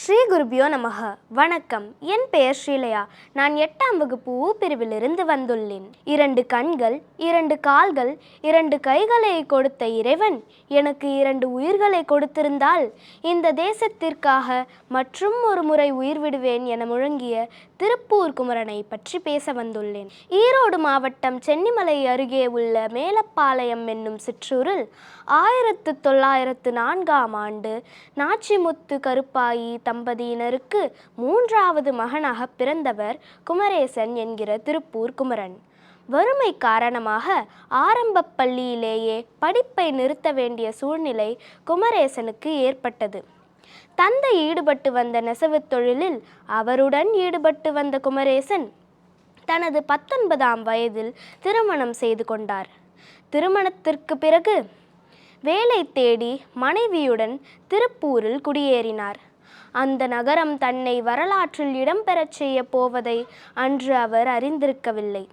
ஸ்ரீ குருபியோ நமக. வணக்கம். என் பெயர் ஸ்ரீலயா. நான் எட்டாம் வகுப்பு ஊ பிரிவிலிருந்து வந்துள்ளேன். இரண்டு கண்கள் இரண்டு கால்கள் இரண்டு கைகளை கொடுத்த இறைவன் எனக்கு இரண்டு உயிர்களை கொடுத்திருந்தால் இந்த தேசத்திற்காக மற்றும் ஒரு முறை உயிர் விடுவேன் என முழங்கிய திருப்பூர் குமரனை பற்றி பேச வந்துள்ளேன். ஈரோடு மாவட்டம் சென்னிமலை அருகே உள்ள மேலப்பாளையம் என்னும் சிற்றூரில் ஆயிரத்து தொள்ளாயிரத்து நான்காம் ஆண்டு நாச்சிமுத்து கருப்பாயி தம்பதியினருக்கு மூன்றாவது மகனாக பிறந்தவர் குமரேசன் என்கிற திருப்பூர் குமரன். வறுமை காரணமாக ஆரம்ப பள்ளியிலேயே படிப்பை நிறுத்த வேண்டிய சூழ்நிலை குமரேசனுக்கு ஏற்பட்டது. தந்தை ஈடுபட்டு வந்த நெசவு தொழிலில் அவருடன் ஈடுபட்டு வந்த குமரேசன் தனது பத்தொன்பதாம் வயதில் திருமணம் செய்து கொண்டார். திருமணத்திற்கு பிறகு வேலை தேடி மனைவியுடன் திருப்பூரில் குடியேறினார். அந்த நகரம் தன்னை வரலாற்றில் இடம்பெறச் செய்ய போவதை அன்று அவர் அறிந்திருக்கவில்லை.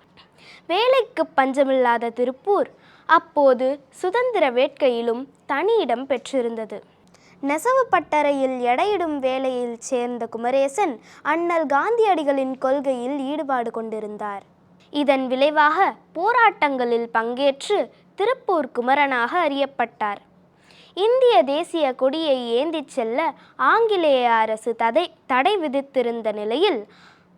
வேலைக்கு பஞ்சமில்லாத திருப்பூர் அப்போது சுதந்திர வேட்கையிலும் தனி இடம் பெற்றிருந்தது. நெசவு பட்டறையில் எடையிடும் வேலையில் சேர்ந்த குமரேசன் அண்ணல் காந்தியடிகளின் கொள்கையில் ஈடுபாடு கொண்டிருந்தார். இதன் விளைவாக போராட்டங்களில் பங்கேற்று திருப்பூர் குமரனாக அறியப்பட்டார். இந்திய தேசிய கொடியை ஏந்திச் செல்ல ஆங்கிலேய அரசு தடை தடை விதித்திருந்த நிலையில்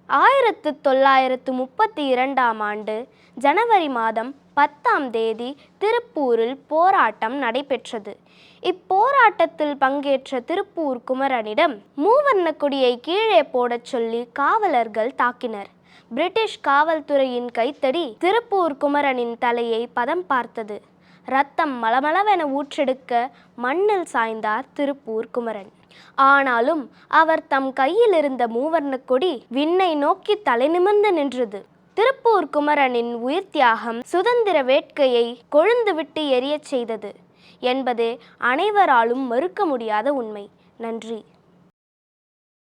ஆயிரத்து தொள்ளாயிரத்து முப்பத்தி இரண்டாம் ஆண்டு ஜனவரி மாதம் பத்தாம் தேதி திருப்பூரில் போராட்டம் நடைபெற்றது. இப்போராட்டத்தில் பங்கேற்ற திருப்பூர் குமரனிடம் மூவர்ண கொடியை கீழே போடச் சொல்லி காவலர்கள் தாக்கினர். பிரிட்டிஷ் காவல்துறையின் கைத்தடி திருப்பூர் குமரனின் தலையை பதம் பார்த்தது. ரத்தம் மளமளவென ஊற்றெடுக்க மண்ணில் சாய்ந்தார் திருப்பூர் குமரன். ஆனாலும் அவர் தம் கையில் இருந்த மூவர்ண கொடி விண்ணை நோக்கி தலை நிமிர்ந்து நின்றது. திருப்பூர் குமரனின் உயிர் தியாகம் சுதந்திர வேட்கையை கொழுந்துவிட்டு எரியச் செய்தது என்பது அனைவராலும் மறுக்க முடியாத உண்மை. நன்றி.